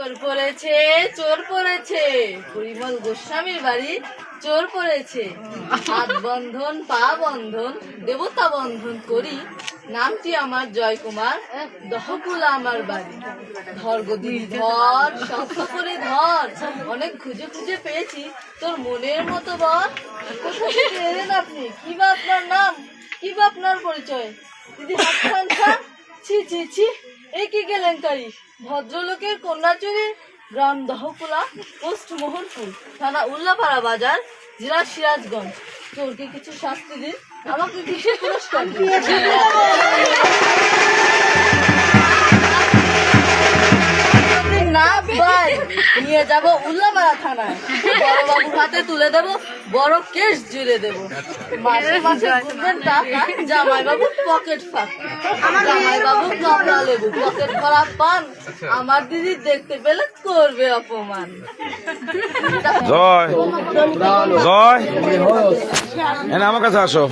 চোর পড়েছে চোর পড়েছে। পরিমল গোস্বামীর বাড়ি চোর পড়েছে। হাত বন্ধন, পা বন্ধন, দেবতা বন্ধন করি। নামটি আমার জয় কুমার দহকুলা আমার বাড়ি। ধর গদি ধর শক্ত করে ধর। অনেক খুঁজে খুঁজে পেয়েছি। তোর মনের মতো বর। এলেন আপনি? কি বা আপনার নাম? কি বা আপনার পরিচয়? দিদি হাত ছি ছি ছি, এ কি কেলেঙ্কারি ভদ্রলোকের কন্যা গ্রাম দহকুলা পোস্ট মোহনপুর থানা উল্লাপাড়া বাজার, জেলা সিরাজগঞ্জ। চোরকে কিছু শাস্তি দিন, আমাকে কিছু পুরস্কার না পাই নিয়ে যাব উল্লাপাড়া থানায়। বড় হাতে তুলে দেব বড় কেস জুড়ে দেব। মাসে মাসে টাকা জামাইবাবু পকেট ফাঁকা জামাইবাবু কমলা লেবু পকেট ভরা পান। আমার দিদি দেখতে পেলে করবে অপমান। জয়। জয়। এনে আমার কাছে আসো।